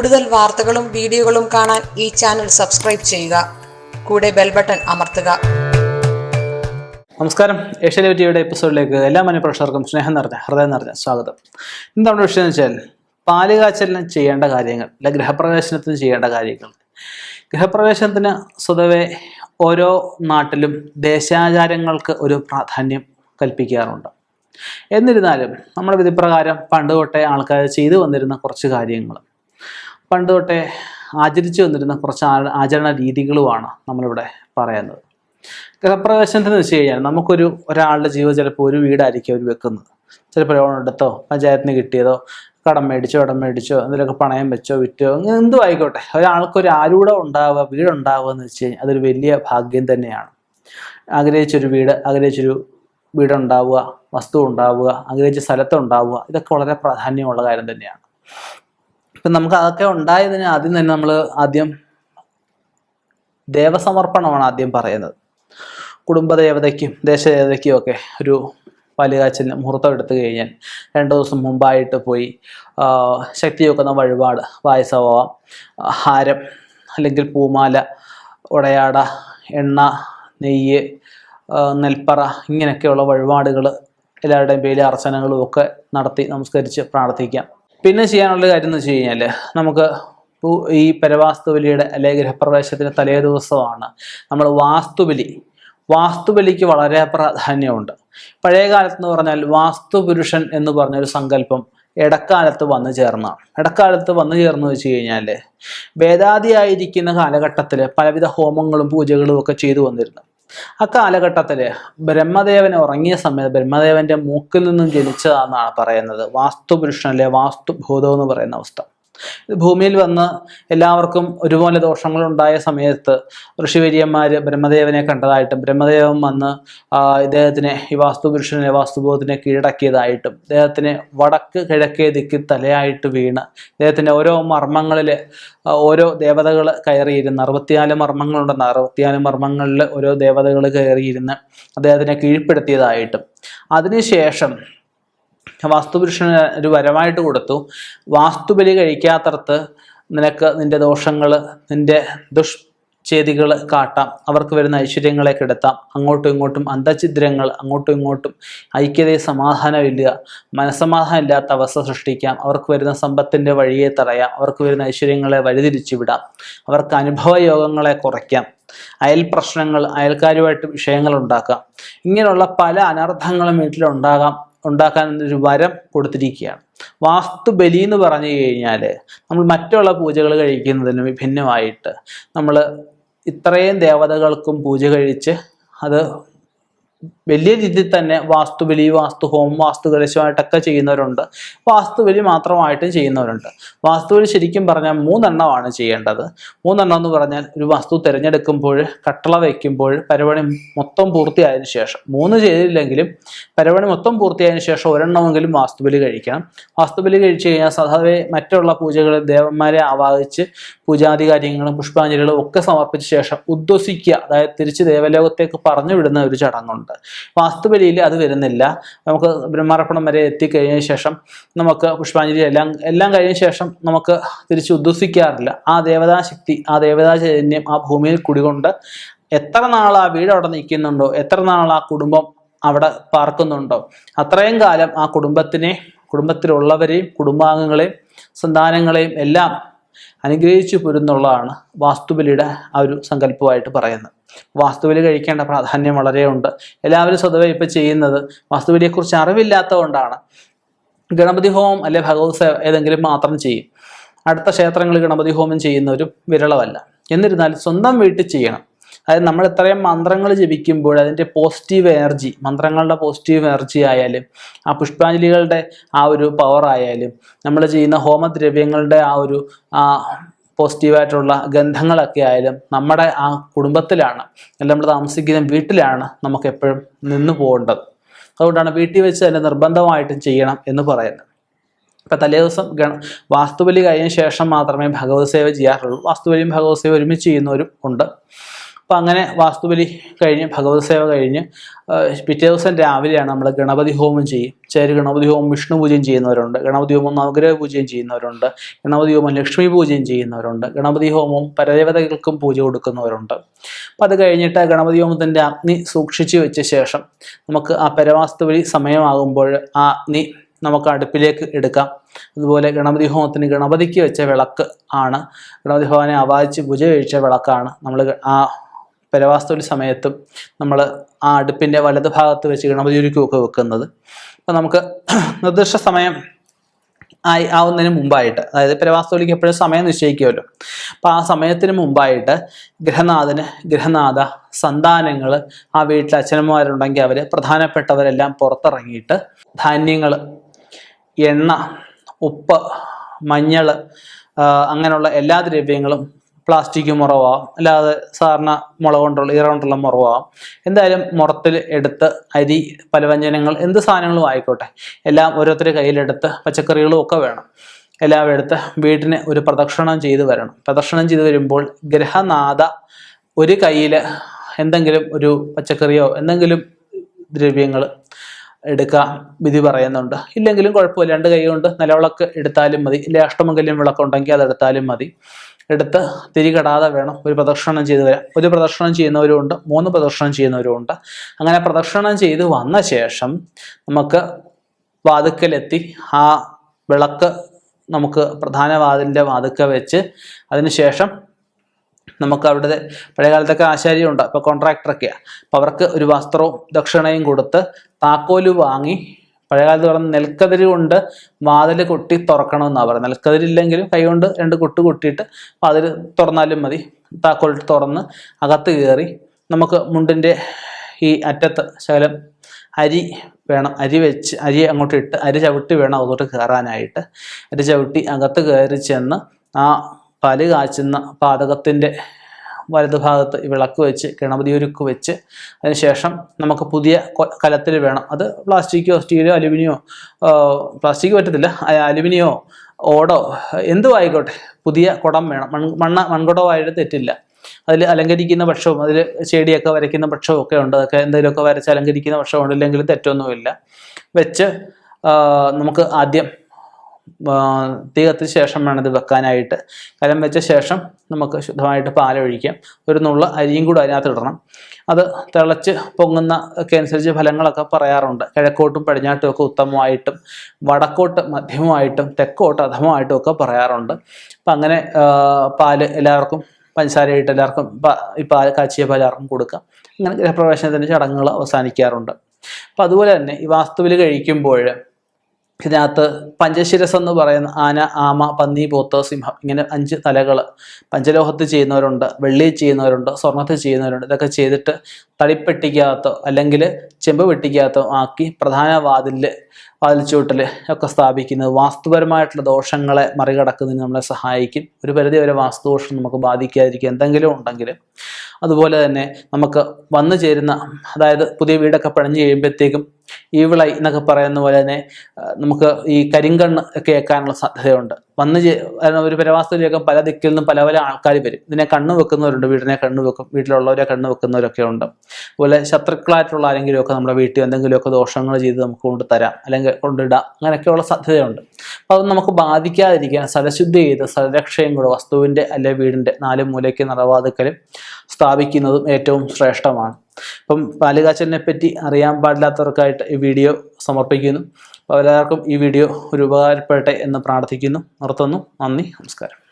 കൂടുതൽ വാർത്തകളും വീഡിയോകളും കാണാൻ ഈ ചാനൽ സബ്സ്ക്രൈബ് ചെയ്യുക. കൂടെ ബെൽ ബട്ടൺ അമർത്തുക. നമസ്കാരം. ഏഷ്യ ടിവിയുടെ എപ്പിസോഡിലേക്ക് എല്ലാ മനുപ്രേക്ഷകർക്കും സ്നേഹം നിറഞ്ഞ ഹൃദയം നിറഞ്ഞ സ്വാഗതം. ഇന്ന് വിഷയം എന്ന് വെച്ചാൽ പാലുകാച്ചലിന് ചെയ്യേണ്ട കാര്യങ്ങൾ അല്ലെ ഗൃഹപ്രവേശനത്തിന് ചെയ്യേണ്ട കാര്യങ്ങൾ. ഗൃഹപ്രവേശനത്തിന് സ്വതവേ ഓരോ നാട്ടിലും ദേശാചാരങ്ങൾക്ക് ഒരു പ്രാധാന്യം കൽപ്പിക്കാറുണ്ട്. എന്നിരുന്നാലും നമ്മുടെ വിധിപ്രകാരം പണ്ട് തൊട്ടേ ആൾക്കാർ ചെയ്തു വന്നിരുന്ന കുറച്ച് കാര്യങ്ങൾ. പണ്ട് തൊട്ടേ ആചരിച്ചു വന്നിരുന്ന കുറച്ച് ആചരണ രീതികളുമാണ് നമ്മളിവിടെ പറയുന്നത്. ഗൃഹപ്രവേശനത്തിന് വെച്ച് കഴിഞ്ഞാൽ നമുക്കൊരു ഒരാളുടെ ജീവിതം ചിലപ്പോൾ ഒരു വീടായിരിക്കും അവർ വെക്കുന്നത്. ചിലപ്പോൾ ലോൺ എടുത്തോ പഞ്ചായത്തിന് കിട്ടിയതോ കടം മേടിച്ചോ ഇടം മേടിച്ചോ എന്തെങ്കിലുമൊക്കെ പണയം വെച്ചോ വിറ്റോ അങ്ങനെ എന്തും ആയിക്കോട്ടെ. ഒരാൾക്കൊരു ആരൂടെ ഉണ്ടാവുക വീടുണ്ടാവുക എന്ന് വെച്ച് കഴിഞ്ഞാൽ അതൊരു വലിയ ഭാഗ്യം തന്നെയാണ്. ആഗ്രഹിച്ചൊരു വീട് ആഗ്രഹിച്ചൊരു വീടുണ്ടാവുക വസ്തു ഉണ്ടാവുക ആഗ്രഹിച്ച സ്ഥലത്ത് ഉണ്ടാവുക ഇതൊക്കെ വളരെ പ്രാധാന്യമുള്ള കാര്യം തന്നെയാണ്. ഇപ്പം നമുക്ക് അതൊക്കെ ഉണ്ടായതിന് ആദ്യം തന്നെ നമ്മൾ ആദ്യം ദേവസമർപ്പണമാണ് ആദ്യം പറയുന്നത്. കുടുംബദേവതയ്ക്കും ദേശദേവതയ്ക്കും ഒക്കെ ഒരു പാലുകാച്ചലിന് മുഹൂർത്തം എടുത്തു കഴിഞ്ഞാൽ രണ്ട് ദിവസം മുമ്പായിട്ട് പോയി ശക്തി വെക്കുന്ന വഴിപാട് പായസമാവാം ഹാരം അല്ലെങ്കിൽ പൂമാല ഉടയാട എണ്ണ നെയ്യ് നെൽപ്പറ ഇങ്ങനെയൊക്കെയുള്ള വഴിപാടുകൾ എല്ലാവരുടെയും പേരിൽ അർച്ചനകളും ഒക്കെ നടത്തി നമസ്കരിച്ച് പ്രാർത്ഥിക്കാം. പിന്നെ ചെയ്യാനുള്ള കാര്യം എന്ന് വെച്ച് കഴിഞ്ഞാൽ നമുക്ക് ഈ പരവാസ്തുബലിയുടെ അല്ലെങ്കിൽ ഗൃഹപ്രവേശത്തിന്റെ തലേ ദിവസമാണ് നമ്മൾ വാസ്തുബലി. വാസ്തുബലിക്ക് വളരെ പ്രാധാന്യമുണ്ട്. പഴയ കാലത്ത് എന്ന് പറഞ്ഞാൽ വാസ്തുപുരുഷൻ എന്ന് പറഞ്ഞൊരു സങ്കല്പം ഇടക്കാലത്ത് വന്നു ചേർന്നാണ് ഇടക്കാലത്ത് വന്നു ചേർന്ന് വെച്ച് കഴിഞ്ഞാൽ വേദാതിയായിരിക്കുന്ന കാലഘട്ടത്തിൽ പലവിധ ഹോമങ്ങളും പൂജകളും ഒക്കെ ചെയ്തു വന്നിരുന്നു. ആ കാലഘട്ടത്തിൽ ബ്രഹ്മദേവൻ ഉറങ്ങിയ സമയത്ത് ബ്രഹ്മദേവന്റെ മൂക്കിൽ നിന്നും ജനിച്ചതാണെന്നാണ് പറയുന്നത്. വാസ്തുപുരുഷൻ അല്ലെ വാസ്തുഭൂതം എന്ന് പറയുന്ന അവസ്ഥ. ഭൂമിയിൽ വന്ന് എല്ലാവർക്കും ഒരുപോലെ ദോഷങ്ങൾ ഉണ്ടായ സമയത്ത് ഋഷിവര്യന്മാർ ബ്രഹ്മദേവനെ കണ്ടതായിട്ടും ബ്രഹ്മദേവൻ വന്ന് ഇദ്ദേഹത്തിനെ ഈ വാസ്തുപുരുഷനെ വാസ്തുബോധത്തിനെ കീഴടക്കിയതായിട്ടും ഇദ്ദേഹത്തിന് വടക്ക് കിഴക്കേ ദിക്ക് തലയായിട്ട് വീണ് ഇദ്ദേഹത്തിന്റെ ഓരോ മർമ്മങ്ങളിൽ ഓരോ ദേവതകൾ കയറിയിരുന്ന് അറുപത്തിനാല് മർമ്മങ്ങളുണ്ടെന്ന് അറുപത്തിനാല് മർമ്മങ്ങളിൽ ഓരോ ദേവതകൾ കയറിയിരുന്ന് അദ്ദേഹത്തിനെ കീഴ്പ്പെടുത്തിയതായിട്ടും. അതിനുശേഷം വാസ്തുപുരുഷന് ഒരു വരമായിട്ട് കൊടുത്തു. വാസ്തുബലി കഴിക്കാത്തടത്ത് നിനക്ക് നിന്റെ ദോഷങ്ങൾ നിന്റെ ദുഷ്ചേതികൾ കാട്ടാം. അവർക്ക് വരുന്ന ഐശ്വര്യങ്ങളെ കെടുത്താം അങ്ങോട്ടും ഇങ്ങോട്ടും അന്തഛിദ്രങ്ങൾ അങ്ങോട്ടും ഇങ്ങോട്ടും ഐക്യതയെ സമാധാനമില്ല. മനസ്സമാധാനം ഇല്ലാത്ത അവസ്ഥ സൃഷ്ടിക്കാം. അവർക്ക് വരുന്ന സമ്പത്തിന്റെ വഴിയെ തടയാം. അവർക്ക് വരുന്ന ഐശ്വര്യങ്ങളെ വഴിതിരിച്ചു വിടാം. അവർക്ക് അനുഭവ യോഗങ്ങളെ കുറയ്ക്കാം. അയൽ പ്രശ്നങ്ങൾ അയൽക്കാരുമായിട്ട് വിഷയങ്ങൾ ഉണ്ടാക്കാം. ഇങ്ങനെയുള്ള പല അനർത്ഥങ്ങളും വീട്ടിലുണ്ടാകാം. ഉണ്ടാക്കാൻ ഒരു വരം കൊടുത്തിരിക്കുകയാണ്. വാസ്തു ബലി എന്ന് പറഞ്ഞു കഴിഞ്ഞാൽ നമ്മൾ മറ്റുള്ള പൂജകൾ കഴിക്കുന്നതിന് വിഭിന്നമായിട്ട് നമ്മൾ ഇത്രയും ദേവതകൾക്കും പൂജ കഴിച്ച് അത് വലിയ രീതിയിൽ തന്നെ വാസ്തുബലി വാസ്തു വാസ്തുഹോമം വാസ്തുകലശമായിട്ടൊക്കെ ചെയ്യുന്നവരുണ്ട്. വാസ്തുബലി മാത്രമായിട്ടും ചെയ്യുന്നവരുണ്ട്. വാസ്തുബലി ശരിക്കും പറഞ്ഞാൽ മൂന്നെണ്ണമാണ് ചെയ്യേണ്ടത്. മൂന്നെണ്ണം എന്ന് പറഞ്ഞാൽ ഒരു വസ്തു തിരഞ്ഞെടുക്കുമ്പോൾ കട്ടള വയ്ക്കുമ്പോൾ പരിപാടി മൊത്തം പൂർത്തിയായതിനു ശേഷം മൂന്ന് ചെയ്തില്ലെങ്കിലും പരിപാടി മൊത്തം പൂർത്തിയായതിനു ശേഷം ഒരെണ്ണമെങ്കിലും വാസ്തുബലി കഴിക്കണം. വാസ്തുബലി കഴിച്ചു കഴിഞ്ഞാൽ സാധാരണ മറ്റുള്ള പൂജകൾ ദേവന്മാരെ ആവാഹിച്ച് പൂജാതി കാര്യങ്ങളും പുഷ്പാഞ്ജലികളും ഒക്കെ സമർപ്പിച്ച ശേഷം ഉദ്വസിക്കുക. അതായത് തിരിച്ച് ദേവലോകത്തേക്ക് പറഞ്ഞു വിടുന്ന ഒരു ചടങ്ങുണ്ട്. വാസ്തുബലിയിൽ അത് വരുന്നില്ല. നമുക്ക് ബ്രഹ്മാർപ്പണം വരെ എത്തിക്കഴിഞ്ഞ ശേഷം നമുക്ക് പുഷ്പാഞ്ജലി എല്ലാം എല്ലാം കഴിഞ്ഞ ശേഷം നമുക്ക് തിരിച്ച് ഉദ്ദേശിക്കാറില്ല ആ ദേവതാശക്തി ആ ദേവതാ ചൈതന്യം ആ ഭൂമിയിൽ കുടികൊണ്ട് എത്ര നാൾ ആ വീട് അവിടെ നിൽക്കുന്നുണ്ടോ എത്ര നാൾ ആ കുടുംബം അവിടെ പാർക്കുന്നുണ്ടോ അത്രയും കാലം ആ കുടുംബത്തിനെ കുടുംബത്തിലുള്ളവരെയും കുടുംബാംഗങ്ങളെയും സന്താനങ്ങളെയും എല്ലാം അനുഗ്രഹിച്ചു പോരുന്നുള്ളതാണ് വാസ്തുബലിയുടെ ആ ഒരു സങ്കല്പമായിട്ട് പറയുന്നത്. വാസ്തുബലി കഴിക്കേണ്ട പ്രാധാന്യം വളരെ ഉണ്ട് എല്ലാവരും സ്വതവേ ഇപ്പം ചെയ്യുന്നത് വാസ്തുബലിയെക്കുറിച്ച് അറിവില്ലാത്തതുകൊണ്ടാണ്. ഗണപതി ഹോമം അല്ലെ ഭഗവത് സേവ ഏതെങ്കിലും മാത്രം ചെയ്യും. അടുത്ത ക്ഷേത്രങ്ങളിൽ ഗണപതി ഹോമം ചെയ്യുന്നവരും വിരളമല്ല. എന്നിരുന്നാലും സ്വന്തം വീട്ടിൽ ചെയ്യണം. അതായത് നമ്മൾ ഇത്രയും മന്ത്രങ്ങൾ ജപിക്കുമ്പോൾ അതിന്റെ പോസിറ്റീവ് എനർജി മന്ത്രങ്ങളുടെ പോസിറ്റീവ് എനർജി ആയാലും ആ പുഷ്പാഞ്ജലികളുടെ ആ ഒരു പവർ ആയാലും നമ്മൾ ചെയ്യുന്ന ഹോമദ്രവ്യങ്ങളുടെ ആ ഒരു പോസിറ്റീവായിട്ടുള്ള ഗന്ധങ്ങളൊക്കെ ആയാലും നമ്മുടെ ആ കുടുംബത്തിലാണ് അല്ല നമ്മൾ താമസിക്കുന്ന വീട്ടിലാണ് നമുക്ക് എപ്പോഴും നിന്നു പോകേണ്ടത്. അതുകൊണ്ടാണ് വീട്ടിൽ വെച്ച് തന്നെ നിർബന്ധമായിട്ടും ചെയ്യണം എന്ന് പറയുന്നത്. ഇപ്പം തലേദിവസം ഗണ വാസ്തുബലി കഴിഞ്ഞ ശേഷം മാത്രമേ ഭഗവത് സേവ ചെയ്യാറുള്ളൂ. വാസ്തുബലിയും ഭഗവത് സേവ ഒരുമിച്ച് ചെയ്യുന്നവരും ഉണ്ട്. അപ്പം അങ്ങനെ വാസ്തുബലി കഴിഞ്ഞ് ഭഗവത് സേവ കഴിഞ്ഞ് പിറ്റേ ദിവസം രാവിലെയാണ് നമ്മൾ ഗണപതി ഹോമം ചെയ്യും. ചേര് ഗണപതി ഹോമം വിഷ്ണു പൂജയും ചെയ്യുന്നവരുണ്ട്. ഗണപതി ഹോമം നവഗ്രഹ പൂജയും ചെയ്യുന്നവരുണ്ട്. ഗണപതി ഹോമം ലക്ഷ്മി പൂജയും ചെയ്യുന്നവരുണ്ട്. ഗണപതി ഹോമം പരദേവതകൾക്കും പൂജ കൊടുക്കുന്നവരുണ്ട്. അപ്പം അത് കഴിഞ്ഞിട്ട് ഗണപതി ഹോമത്തിന്റെ അഗ്നി സൂക്ഷിച്ചു വെച്ച ശേഷം നമുക്ക് ആ പരവാസ്തുവഴി സമയമാകുമ്പോൾ ആ അഗ്നി നമുക്ക് അടുപ്പിലേക്ക് എടുക്കാം. അതുപോലെ ഗണപതി ഹോമത്തിന് ഗണപതിക്ക് വെച്ച വിളക്ക് ആണ്. ഗണപതി ഭവനെ ആവാഹിച്ച് പൂജ കഴിച്ച വിളക്കാണ് നമ്മൾ ആ പരവാസ്തുവിൽ സമയത്തും നമ്മൾ ആ അടുപ്പിന്റെ വലത് ഭാഗത്ത് വെച്ച് ഗണപതി ഒരുക്കുമൊക്കെ വെക്കുന്നത്. അപ്പം നമുക്ക് നിർദ്ദിഷ്ട സമയം ആയി ആവുന്നതിന് മുമ്പായിട്ട് അതായത് പരവാസ്തുവിലേക്ക് എപ്പോഴും സമയം നിശ്ചയിക്കുമല്ലോ. അപ്പോൾ ആ സമയത്തിന് മുമ്പായിട്ട് ഗൃഹനാഥന് ഗൃഹനാഥ സന്താനങ്ങൾ ആ വീട്ടിൽ അച്ഛനമ്മമാരുണ്ടെങ്കിൽ അവർ പ്രധാനപ്പെട്ടവരെല്ലാം പുറത്തിറങ്ങിയിട്ട് ധാന്യങ്ങൾ എണ്ണ ഉപ്പ് മഞ്ഞൾ അങ്ങനെയുള്ള എല്ലാ ദ്രവ്യങ്ങളും പ്ലാസ്റ്റിക് മുറവാം. അല്ലാതെ സാധാരണ മുള കൊണ്ടുള്ള ഈറ കൊണ്ടുള്ള മുറവാം. എന്തായാലും മുറത്തിൽ എടുത്ത് അരി പലവ്യഞ്ജനങ്ങൾ എന്ത് സാധനങ്ങളും ആയിക്കോട്ടെ. എല്ലാം ഓരോരുത്തരുടെ കയ്യിലെടുത്ത് പച്ചക്കറികളും ഒക്കെ വേണം. എല്ലാം എടുത്ത് വീട്ടിന് ഒരു പ്രദക്ഷിണം ചെയ്ത് വരണം. പ്രദക്ഷിണം ചെയ്ത് വരുമ്പോൾ ഗ്രഹനാഥ ഒരു കയ്യിൽ എന്തെങ്കിലും ഒരു പച്ചക്കറിയോ എന്തെങ്കിലും ദ്രവ്യങ്ങൾ എടുക്കാൻ വിധി പറയുന്നുണ്ട്. ഇല്ലെങ്കിലും കുഴപ്പമില്ല. രണ്ട് കൈ കൊണ്ട് നിലവിളക്ക് എടുത്താലും മതി. ഇല്ലെ അഷ്ടമംഗല്യം വിളക്കുണ്ടെങ്കിൽ അത് എടുത്താലും മതി. എടുത്ത് തിരികെടാതെ വേണം ഒരു പ്രദക്ഷിണം ചെയ്ത് വരാം ഒരു പ്രദക്ഷിണം ചെയ്യുന്നവരുമുണ്ട് മൂന്ന് പ്രദക്ഷിണം ചെയ്യുന്നവരുമുണ്ട്. അങ്ങനെ പ്രദക്ഷിണം ചെയ്ത് വന്ന ശേഷം നമുക്ക് വാതുക്കലെത്തി. ആ വിളക്ക് നമുക്ക് പ്രധാന വാതിലിന്റെ വാതുക്ക വെച്ച് അതിനുശേഷം നമുക്ക് അവിടുത്തെ പഴയ കാലത്തൊക്കെ ആശാരിയുണ്ട് ഇപ്പോൾ കോൺട്രാക്ടറൊക്കെയാണ് അപ്പോൾ അവർക്ക് ഒരു വസ്ത്രവും ദക്ഷിണയും കൊടുത്ത് താക്കോൽ വാങ്ങി പഴയ കാലത്ത് പറഞ്ഞ നെൽക്കതിര് കൊണ്ട് വാതിൽ കൊട്ടി തുറക്കണമെന്നാണ് പറയുന്നത് നെൽക്കതിരില്ലെങ്കിലും കൈ കൊണ്ട് രണ്ട് കൊട്ട് കൊട്ടിയിട്ട് വാതിൽ തുറന്നാലും മതി. താക്കോൽ തുറന്ന് അകത്ത് കയറി നമുക്ക് മുണ്ടിന്റെ ഈ അറ്റത്ത് ശകലം അരി വേണം. അരി വെച്ച് അരി അങ്ങോട്ട് ഇട്ട് അരി ചവിട്ടി വേണം അങ്ങോട്ട് കയറാനായിട്ട്. അരി ചവിട്ടി അകത്ത് കയറി ചെന്ന് ആ പൽ കാച്ചുന്ന പാതകത്തിന്റെ വലതുഭാഗത്ത് വിളക്ക് വെച്ച് ഗണപതി ഒരുക്ക് വെച്ച് അതിനുശേഷം നമുക്ക് പുതിയ കലത്തിൽ വേണം. അത് പ്ലാസ്റ്റിക്കോ സ്റ്റീലോ അലുമിനിയോ പ്ലാസ്റ്റിക് പറ്റത്തില്ല. അലുമിനിയോ ഓടോ എന്തും ആയിക്കോട്ടെ പുതിയ കുടം വേണം. മൺ മണ്ണ മൺകുടമായിട്ട് തെറ്റില്ല. അതിൽ അലങ്കരിക്കുന്ന പക്ഷവും അതിൽ ചെടിയൊക്കെ വരയ്ക്കുന്ന പക്ഷവും ഒക്കെ ഉണ്ട്. അതൊക്കെ എന്തെങ്കിലുമൊക്കെ വരച്ച് അലങ്കരിക്കുന്ന പക്ഷമുണ്ട് ഇല്ലെങ്കിൽ തെറ്റൊന്നുമില്ല. വെച്ച് നമുക്ക് ആദ്യം തീ കത്തിച്ച ശേഷം വേണം ഇത് വെക്കാനായിട്ട്. കലം വെച്ച ശേഷം നമുക്ക് ശുദ്ധമായിട്ട് പാലൊഴിക്കാം. ഒരു നുള്ള അരിയും കൂടെ അതിനകത്ത് ഇടണം. അത് തിളച്ച് പൊങ്ങുന്ന ഒക്കെ അനുസരിച്ച് ഫലങ്ങളൊക്കെ പറയാറുണ്ട്. കിഴക്കോട്ടും പടിഞ്ഞാട്ടും ഒക്കെ ഉത്തമമായിട്ടും വടക്കോട്ട് മധ്യമമായിട്ടും തെക്കോട്ട് അധമമായിട്ടും ഒക്കെ പറയാറുണ്ട്. അപ്പം അങ്ങനെ പാൽ എല്ലാവർക്കും പഞ്ചസാരയിട്ട് എല്ലാവർക്കും ഈ പാൽ കാച്ചിയ പാൽ എല്ലാവർക്കും കൊടുക്കാം. അങ്ങനെ ഗൃഹപ്രവേശനത്തിന്റെ ചടങ്ങുകൾ അവസാനിക്കാറുണ്ട്. അപ്പം അതുപോലെ തന്നെ ഈ വാസ്തുവിൽ കഴിക്കുമ്പോൾ ഇതിനകത്ത് പഞ്ചശിരസ് എന്ന് പറയുന്ന ആന ആമ പന്നി പോത്ത് സിംഹം ഇങ്ങനെ അഞ്ച് തലകൾ പഞ്ചലോഹത്തിൽ ചെയ്യുന്നവരുണ്ട് വെള്ളി ചെയ്യുന്നവരുണ്ട് സ്വർണത്തിൽ ചെയ്യുന്നവരുണ്ട്. ഇതൊക്കെ ചെയ്തിട്ട് തടിപ്പെട്ടിക്കകത്തോ അല്ലെങ്കിൽ ചെമ്പ് പെട്ടിക്കകത്തോ ആക്കി പ്രധാന വാതിലിൽ വാതിൽ ചൂട്ടിൽ ഒക്കെ സ്ഥാപിക്കുന്നത് വാസ്തുപരമായിട്ടുള്ള ദോഷങ്ങളെ മറികടക്കുന്നതിന് നമ്മളെ സഹായിക്കും. ഒരു പരിധി വരെ വാസ്തുദോഷം നമുക്ക് ബാധിക്കാതിരിക്കും എന്തെങ്കിലും ഉണ്ടെങ്കിൽ. അതുപോലെ തന്നെ നമുക്ക് വന്നു ചേരുന്ന അതായത് പുതിയ വീടൊക്കെ പണിഞ്ഞു കഴിയുമ്പോഴത്തേക്കും ഈവിളൈ എന്നൊക്കെ പറയുന്ന പോലെ തന്നെ നമുക്ക് ഈ കരിങ്കണ്ണ് ഒക്കെ സാധ്യതയുണ്ട്. വന്ന് ഒരു പരവാസ്തുവിലൊക്കെ പല ദിക്കിൽ നിന്നും പല പല ആൾക്കാർ വരും. ഇതിനെ കണ്ണ് വെക്കുന്നവരുണ്ട് വീടിനെ കണ്ണ് വെക്കും വീട്ടിലുള്ളവരെ കണ്ണ് വെക്കുന്നവരൊക്കെ ഉണ്ട്. അതുപോലെ ശത്രുക്കളായിട്ടുള്ള ആരെങ്കിലുമൊക്കെ നമ്മുടെ വീട്ടിൽ എന്തെങ്കിലുമൊക്കെ ദോഷങ്ങൾ ചെയ്ത് നമുക്ക് കൊണ്ടുതരാം അല്ലെങ്കിൽ കൊണ്ടിടാം അങ്ങനെയൊക്കെയുള്ള സാധ്യതയുണ്ട്. അപ്പോൾ അത് നമുക്ക് ബാധിക്കാതിരിക്കാൻ സ്ഥലശുദ്ധി ചെയ്ത് സ്ഥലരക്ഷയും കൂടെ വസ്തുവിന്റെ അല്ലെങ്കിൽ വീടിന്റെ നാല് മൂലയ്ക്ക് നടവാതുക്കലും സ്ഥാപിക്കുന്നതും ഏറ്റവും ശ്രേഷ്ഠമാണ്. അപ്പം പാലുകാച്ചലിനെ പറ്റി അറിയാൻ പാടില്ലാത്തവർക്കായിട്ട് ഈ വീഡിയോ സമർപ്പിക്കുന്നു. അപ്പോൾ ഈ വീഡിയോ ഒരു ഉപകാരപ്പെടട്ടെ എന്ന് പ്രാർത്ഥിക്കുന്നു. നിർത്തുന്നു. നന്ദി. നമസ്കാരം.